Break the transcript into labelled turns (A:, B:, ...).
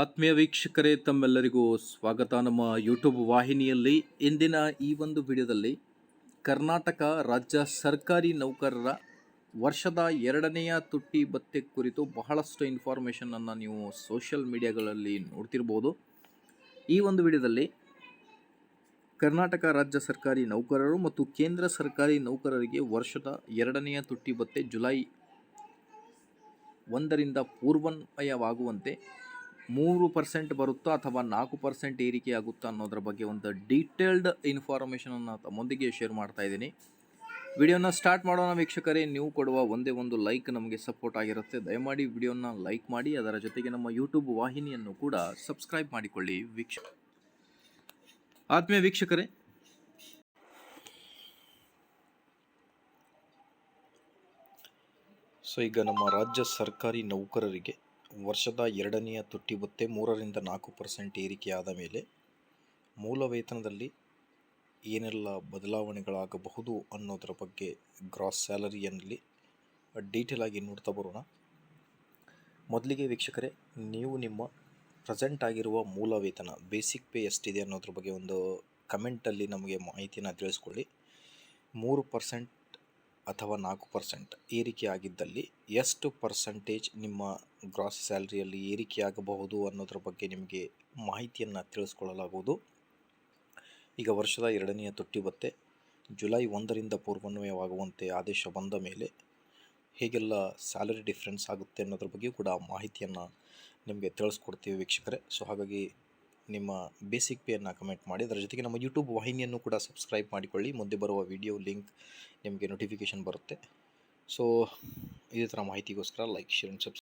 A: ಆತ್ಮೀಯ ವೀಕ್ಷಕರೇ, ತಮ್ಮೆಲ್ಲರಿಗೂ ಸ್ವಾಗತ. ನಮ್ಮ ಯೂಟ್ಯೂಬ್ ವಾಹಿನಿಯಲ್ಲಿ ಇಂದಿನ ಈ ಒಂದು ವಿಡಿಯೋದಲ್ಲಿ ಕರ್ನಾಟಕ ರಾಜ್ಯ ಸರ್ಕಾರಿ ನೌಕರರ ವರ್ಷದ ಎರಡನೆಯ ತುಟ್ಟಿ ಭತ್ತೆ ಕುರಿತು ಬಹಳಷ್ಟು ಇನ್ಫಾರ್ಮೇಷನನ್ನು ನೀವು ಸೋಷಿಯಲ್ ಮೀಡಿಯಾಗಳಲ್ಲಿ ನೋಡ್ತಿರ್ಬೋದು. ಈ ಒಂದು ವಿಡಿಯೋದಲ್ಲಿ ಕರ್ನಾಟಕ ರಾಜ್ಯ ಸರ್ಕಾರಿ ನೌಕರರು ಮತ್ತು ಕೇಂದ್ರ ಸರ್ಕಾರಿ ನೌಕರರಿಗೆ ವರ್ಷದ ಎರಡನೆಯ ತುಟ್ಟಿ ಭತ್ತೆ ಜುಲೈ ಒಂದರಿಂದ ಪೂರ್ವನ್ವಯವಾಗುವಂತೆ ಮೂರು ಪರ್ಸೆಂಟ್ ಬರುತ್ತಾ ಅಥವಾ ನಾಲ್ಕು ಪರ್ಸೆಂಟ್ ಏರಿಕೆ ಆಗುತ್ತಾ ಅನ್ನೋದ್ರ ಬಗ್ಗೆ ಒಂದು ಡೀಟೇಲ್ಡ್ ಇನ್ಫಾರ್ಮೇಷನನ್ನು ತಮ್ಮೊಂದಿಗೆ ಶೇರ್ ಮಾಡ್ತಾ ಇದ್ದೀನಿ. ವಿಡಿಯೋನ ಸ್ಟಾರ್ಟ್ ಮಾಡೋಣ ವೀಕ್ಷಕರೇ. ನೀವು ಕೊಡುವ ಒಂದೇ ಒಂದು ಲೈಕ್ ನಮಗೆ ಸಪೋರ್ಟ್ ಆಗಿರುತ್ತೆ. ದಯಮಾಡಿ ವಿಡಿಯೋನ ಲೈಕ್ ಮಾಡಿ, ಅದರ ಜೊತೆಗೆ ನಮ್ಮ ಯೂಟ್ಯೂಬ್ ವಾಹಿನಿಯನ್ನು ಕೂಡ ಸಬ್ಸ್ಕ್ರೈಬ್ ಮಾಡಿಕೊಳ್ಳಿ ವೀಕ್ಷ ಆತ್ಮೀಯ ವೀಕ್ಷಕರೇ. ಸೊ ಈಗ ನಮ್ಮ ರಾಜ್ಯ ಸರ್ಕಾರಿ ನೌಕರರಿಗೆ ವರ್ಷದ ಎರಡನೆಯ ತುಟ್ಟಿ ಬತ್ತೆ ಮೂರರಿಂದ ನಾಲ್ಕು ಪರ್ಸೆಂಟ್ ಏರಿಕೆಯಾದ ಮೇಲೆ ಮೂಲ ವೇತನದಲ್ಲಿ ಏನೆಲ್ಲ ಬದಲಾವಣೆಗಳಾಗಬಹುದು ಅನ್ನೋದರ ಬಗ್ಗೆ ಗ್ರಾಸ್ ಸ್ಯಾಲರಿಯಲ್ಲಿ ಡೀಟೇಲ್ ಆಗಿ ನೋಡ್ತಾ ಬರೋಣ. ಮೊದಲಿಗೆ ವೀಕ್ಷಕರೇ, ನೀವು ನಿಮ್ಮ ಪ್ರೆಸೆಂಟ್ ಆಗಿರುವ ಮೂಲ ವೇತನ ಬೇಸಿಕ್ ಪೇ ಎಷ್ಟಿದೆ ಅನ್ನೋದ್ರ ಬಗ್ಗೆ ಒಂದು ಕಮೆಂಟಲ್ಲಿ ನಮಗೆ ಮಾಹಿತಿಯನ್ನು ತಿಳಿಸ್ಕೊಳ್ಳಿ. ಮೂರು ಪರ್ಸೆಂಟ್ ಅಥವಾ ನಾಲ್ಕು ಪರ್ಸೆಂಟ್ ಏರಿಕೆ ಆಗಿದ್ದಲ್ಲಿ ಎಷ್ಟು ಪರ್ಸೆಂಟೇಜ್ ನಿಮ್ಮ ಗ್ರಾಸ್ ಸ್ಯಾಲ್ರಿಯಲ್ಲಿ ಏರಿಕೆಯಾಗಬಹುದು ಅನ್ನೋದ್ರ ಬಗ್ಗೆ ನಿಮಗೆ ಮಾಹಿತಿಯನ್ನು ತಿಳಿಸ್ಕೊಳ್ಳಲಾಗುವುದು. ಈಗ ವರ್ಷದ ಎರಡನೆಯ ತೊಟ್ಟಿ ಬತ್ತೆ, ಜುಲೈ ಒಂದರಿಂದ ಪೂರ್ವನ್ವಯವಾಗುವಂತೆ ಆದೇಶ ಬಂದ ಮೇಲೆ ಹೇಗೆಲ್ಲ ಸ್ಯಾಲರಿ ಡಿಫ್ರೆನ್ಸ್ ಆಗುತ್ತೆ ಅನ್ನೋದ್ರ ಬಗ್ಗೆ ಕೂಡ ಮಾಹಿತಿಯನ್ನು ನಿಮಗೆ ತಿಳಿಸ್ಕೊಡ್ತೀವಿ ವೀಕ್ಷಕರೇ. ಸೊ ಹಾಗಾಗಿ ನಿಮ್ಮ ಬೇಸಿಕ್ ಪೇಯನ್ನು ಕಮೆಂಟ್ ಮಾಡಿ. ಅದರ ಜೊತೆಗೆ ನಮ್ಮ ಯೂಟ್ಯೂಬ್ ವಾಹಿನಿಯನ್ನು ಕೂಡ ಸಬ್ಸ್ಕ್ರೈಬ್ ಮಾಡಿಕೊಳ್ಳಿ. ಮುಂದೆ ಬರುವ ವಿಡಿಯೋ ಲಿಂಕ್ ನಿಮಗೆ ನೋಟಿಫಿಕೇಷನ್ ಬರುತ್ತೆ. ಸೊ ಇದೇ ಥರ ಮಾಹಿತಿಗೋಸ್ಕರ ಲೈಕ್ ಶೇರ್ ಸಬ್ಸ್ಕ್ರೈಬ್